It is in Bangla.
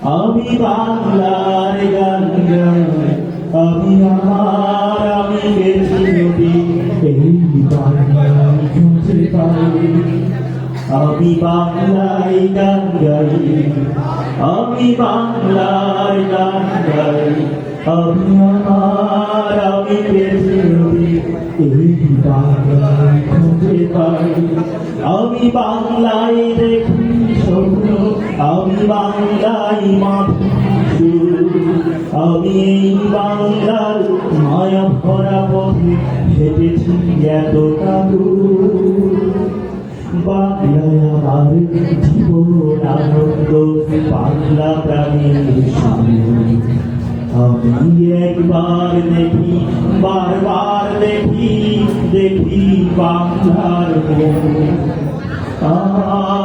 আমি বাংলার গান, আমি আমার, আমি গেছি নদী। এই বাংলায় খুঁজে পাই আমি বাংলায় গান গাই। আমি বাংলার গান গাই, আমি আমার, আমি গেছি নদী। এই বাংলায় খুঁজে পাই আমি বাংলায় দেখি আমি মাটি সুর আমি এই বাংলার মায়া ভরা পথে হেঁটেছি এতটা বাংলায় আমার জীবন আনন্দ বাংলা প্রাণীর আমি একবার দেখি, বারবার দেখি দেখি বাংলার আ